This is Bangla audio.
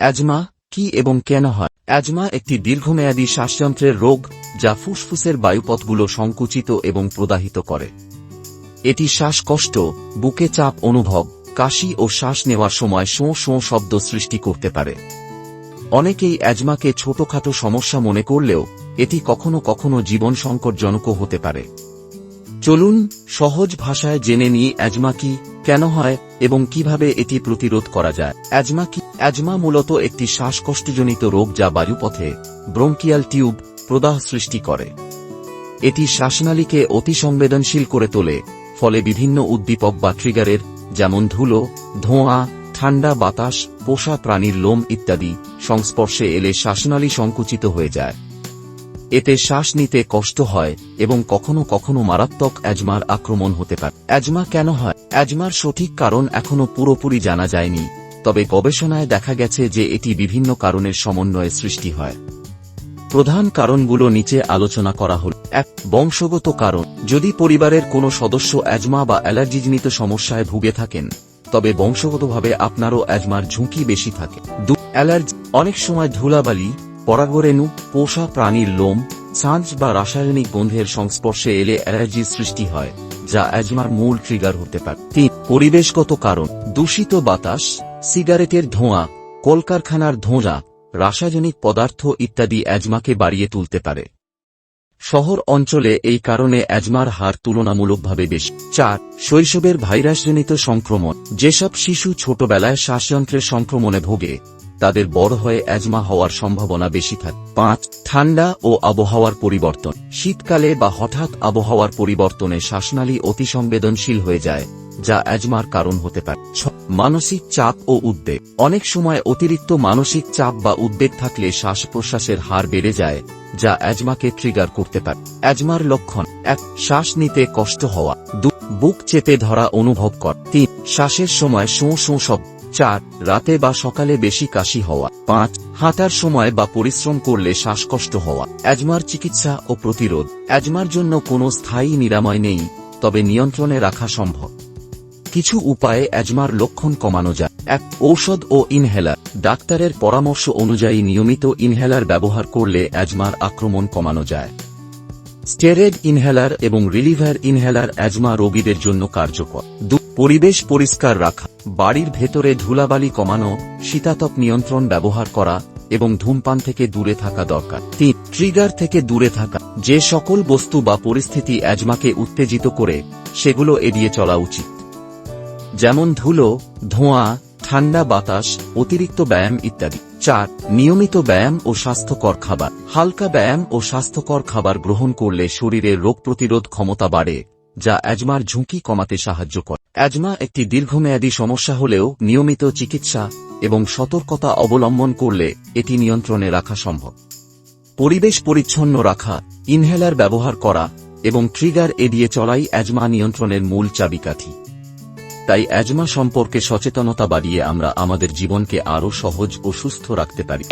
অ্যাজমা কি এবং কেন হয়? অ্যাজমা একটি দীর্ঘমেয়াদী শ্বাসযন্ত্রের রোগ, যা ফুসফুসের বায়ুপথগুলো সংকুচিত এবং প্রদাহিত করে। এটি শ্বাসকষ্ট, বুকে চাপ অনুভব, কাশি ও শ্বাস নেওয়ার সময় শোঁ শোঁ শব্দ সৃষ্টি করতে পারে। অনেকেই অ্যাজমাকে ছোটখাটো সমস্যা মনে করলেও, এটি কখনো কখনো জীবন সংকটজনকও হতে পারে। চলুন সহজ ভাষায় জেনে নিই অ্যাজমা কি, কেন হয় এবং কীভাবে এটি প্রতিরোধ করা যায়। অ্যাজমা কি অ্যাজমা মূলত একটি শ্বাসকষ্টজনিত রোগ যা বায়ুপথে ব্রোঙ্কিয়াল টিউব প্রদাহ সৃষ্টি করে। এটি শ্বাসনালীকে অতি সংবেদনশীল করে তোলে, ফলে বিভিন্ন উদ্দীপক বা ট্রিগারের, যেমন ধুলো, ধোঁয়া, ঠান্ডা বাতাস, পোষা প্রাণীর লোম ইত্যাদি, সংস্পর্শে এলে শ্বাসনালী সংকুচিত হয়ে যায়। এতে শ্বাস নিতে কষ্ট হয় এবং কখনো কখনো মারাত্মক অ্যাজমার আক্রমণ হতে পারে। অ্যাজমা কেন হয়? অ্যাজমার সঠিক কারণ এখনও পুরোপুরি জানা যায়নি। তবে গবেষণায় দেখা গেছে যে এটি বিভিন্ন কারণের সমন্বয়ে সৃষ্টি হয়। প্রধান কারণগুলো নিচে আলোচনা করা হল। এক, বংশগত কারণ। যদি পরিবারের কোনো সদস্য অ্যাজমা বা অ্যালার্জিজনিত সমস্যায় ভুগে থাকেন, তবে বংশগতভাবে আপনারও অ্যাজমার ঝুঁকি বেশি থাকে। দু, অ্যালার্জি। অনেক সময় ধুলাবালি, পরাগরেণু, পোষা প্রাণীর লোম ছাঁচ বা রাসায়নিক গন্ধের সংস্পর্শে এলে অ্যালার্জির সৃষ্টি হয়, যা অ্যাজমার মূল ট্রিগার হতে পারে। তিন, পরিবেশগত কারণ। দূষিত বাতাস সিগারেটের ধোঁয়া, কলকারখানার ধোঁয়া, রাসায়নিক পদার্থ ইত্যাদি অ্যাজমাকে বাড়িয়ে তুলতে পারে। শহর অঞ্চলে এই কারণে অ্যাজমার হার তুলনামূলকভাবে বেশি। চার, শৈশবের ভাইরাসজনিত সংক্রমণ। যেসব শিশু ছোটবেলায় শ্বাসযন্ত্রের সংক্রমণে ভোগে, তাদের বড় হয়ে অ্যাজমা হওয়ার সম্ভাবনা বেশি থাকে। পাঁচ, ঠান্ডা ও আবহাওয়ার পরিবর্তন। শীতকালে বা হঠাৎ আবহাওয়ার পরিবর্তনে শ্বাসনালী অতি সংবেদনশীল হয়ে যায়, যা অ্যাজমার কারণ হতে পারে। মানসিক চাপ ও উদ্বেগ। অনেক সময় অতিরিক্ত মানসিক চাপ বা উদ্বেগ থাকলে শ্বাস প্রশ্বাসের হার বেড়ে যায়, যা অ্যাজমাকে ট্রিগার করতে পারে। অ্যাজমার লক্ষণ এক, শ্বাস নিতে কষ্ট হওয়া। দু, বুক চেপে ধরা অনুভব কর। তিন, শ্বাসের সময় শোঁ শোঁ শব্দ। চার, রাতে বা সকালে বেশি কাশি হওয়া। পাঁচ, হাঁটার সময় বা পরিশ্রম করলে শ্বাসকষ্ট হওয়া। অ্যাজমার চিকিৎসা ও প্রতিরোধ। অ্যাজমার জন্য কোনো স্থায়ী নিরাময় নেই, তবে নিয়ন্ত্রণে রাখা সম্ভব। কিছু উপায়ে অ্যাজমার লক্ষণ কমানো যায়। এক, ঔষধ ও ইনহেলার। ডাক্তারের পরামর্শ অনুযায়ী নিয়মিত ইনহেলার ব্যবহার করলে অ্যাজমার আক্রমণ কমানো যায়। স্টেরেড ইনহেলার এবং রিলিভার ইনহেলার অ্যাজমা রোগীদের জন্য কার্যকর। দু, পরিবেশ পরিষ্কার রাখা। বাড়ির ভেতরে ধুলাবালি কমানো, শীতাতপ নিয়ন্ত্রণ ব্যবহার করা এবং ধূমপান থেকে দূরে থাকা দরকার। তিন, ট্রিগার থেকে দূরে থাকা। যে সকল বস্তু বা পরিস্থিতি অ্যাজমাকে উত্তেজিত করে, সেগুলো এড়িয়ে চলা উচিত। যেমন ধুলো, ধোঁয়া, ঠান্ডা বাতাস, অতিরিক্ত ব্যায়াম ইত্যাদি। চার, নিয়মিত ব্যায়াম ও স্বাস্থ্যকর খাবার। হালকা ব্যায়াম ও স্বাস্থ্যকর খাবার গ্রহণ করলে শরীরের রোগ প্রতিরোধ ক্ষমতা বাড়ে, যা অ্যাজমার ঝুঁকি কমাতে সাহায্য করে। অ্যাজমা একটি দীর্ঘমেয়াদী সমস্যা হলেও নিয়মিত চিকিৎসা এবং সতর্কতা অবলম্বন করলে এটি নিয়ন্ত্রণে রাখা সম্ভব। পরিবেশ পরিচ্ছন্ন রাখা, ইনহেলার ব্যবহার করা এবং ট্রিগার এড়িয়ে চলাই অ্যাজমা নিয়ন্ত্রণের মূল চাবিকাঠি। তাই অ্যাজমা সম্পর্কে সচেতনতা বাড়িয়ে আমরা আমাদের জীবনকে আরও সহজ ও সুস্থ রাখতে পারি।